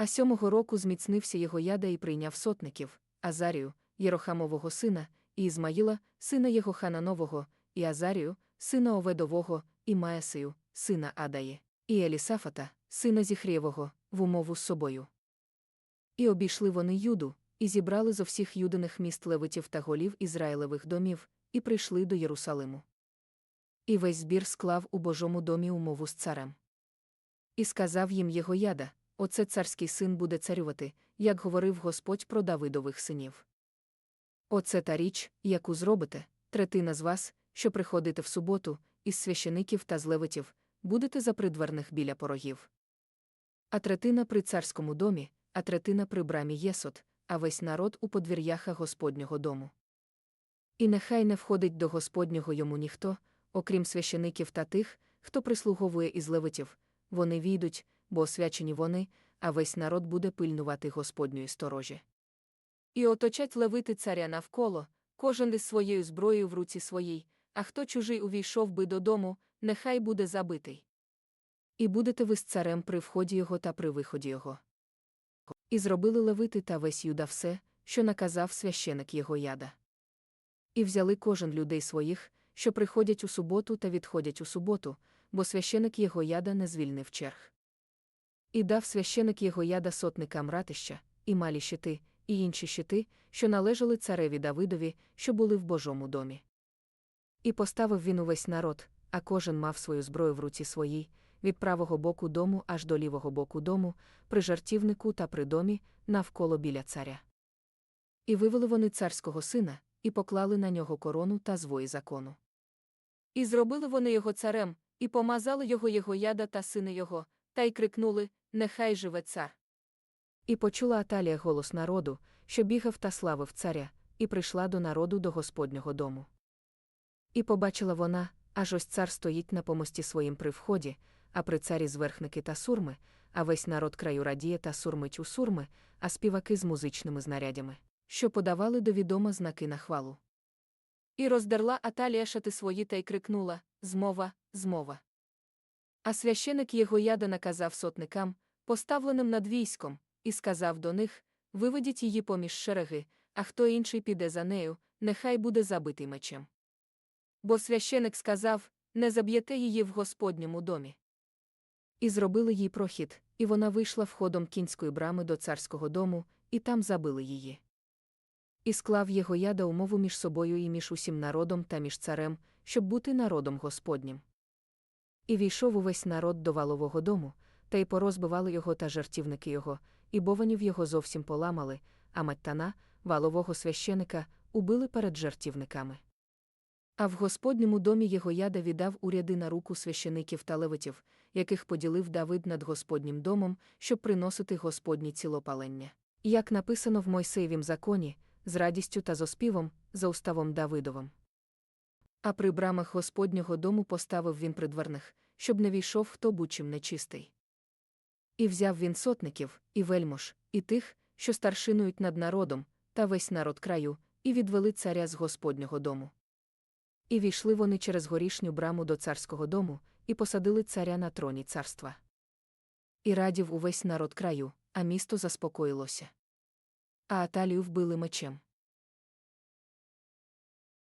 А сьомого року зміцнився його яда і прийняв сотників, Азарію, Єрохамового сина, і Ізмаїла, сина його Хананового, і Азарію, сина Оведового, і Маесею, сина Адає, і Елісафата, сина Зіхрієвого, в умову з собою. І обійшли вони Юду, і зібрали зо всіх юдиних міст левитів та голів Ізраїлевих домів, і прийшли до Єрусалиму. І весь збір склав у Божому домі умову з царем. І сказав їм його яда, оце царський син буде царювати, як говорив Господь про Давидових синів. Оце та річ, яку зробите, третина з вас, що приходите в суботу, із священиків та з левитів, будете за придверних біля порогів. А третина при царському домі, а третина при брамі Єсот, а весь народ у подвір'яха Господнього дому. І нехай не входить до Господнього йому ніхто, окрім священиків та тих, хто прислуговує із левитів, вони війдуть, бо освячені вони, а весь народ буде пильнувати Господньої сторожі. І оточать левити царя навколо, кожен із своєю зброєю в руці своїй, а хто чужий увійшов би додому, нехай буде забитий. І будете ви з царем при вході його та при виході його. І зробили левити та весь юда все, що наказав священик його яда. І взяли кожен людей своїх, що приходять у суботу та відходять у суботу, бо священик його яда не звільнив черг. І дав священик його яда сотникам ратища, і малі щити, і інші щити, що належали цареві Давидові, що були в Божому домі. І поставив він увесь народ, а кожен мав свою зброю в руці своїй, від правого боку дому аж до лівого боку дому, при жартівнику та при домі, навколо біля царя. І вивели вони царського сина, і поклали на нього корону та звої закону. І зробили вони його царем, і помазали його його яда та сини його, та й крикнули Нехай живе цар. І почула Аталія голос народу, що бігав та славив царя, і прийшла до народу до Господнього дому. І побачила вона, аж ось цар стоїть на помості своїм при вході, а при царі зверхники та сурми, а весь народ краю радіє та сурмить у сурми, а співаки з музичними знарядями, що подавали до відома знаки на хвалу. І роздерла Аталія шати свої та й крикнула Змова, змова. А священик його яда наказав сотникам, поставленим над військом, і сказав до них Виведіть її поміж шереги, а хто інший піде за нею, нехай буде забитий мечем. Бо священик сказав Не заб'єте її в Господньому домі. І зробили їй прохід, і вона вийшла входом кінської брами до царського дому, і там забили її. І склав його яда умову між собою і між усім народом та між царем, щоб бути народом Господнім. І війшов увесь народ до валового дому, та й порозбивали його та жартівники його, і бованів його зовсім поламали, а Маттана, валового священика, убили перед жартівниками. А в Господньому домі його яда віддав уряди на руку священиків та левитів, яких поділив Давид над Господнім домом, щоб приносити Господні цілопалення. Як написано в Мойсеєвім законі, з радістю та з оспівом, за уставом Давидовим. А при брамах Господнього дому поставив він придверних, щоб не війшов хто бучим нечистий. І взяв він сотників, і вельмож, і тих, що старшинують над народом, та весь народ краю, і відвели царя з Господнього дому. І війшли вони через горішню браму до царського дому, і посадили царя на троні царства. І радів увесь народ краю, а місто заспокоїлося. А Аталію вбили мечем.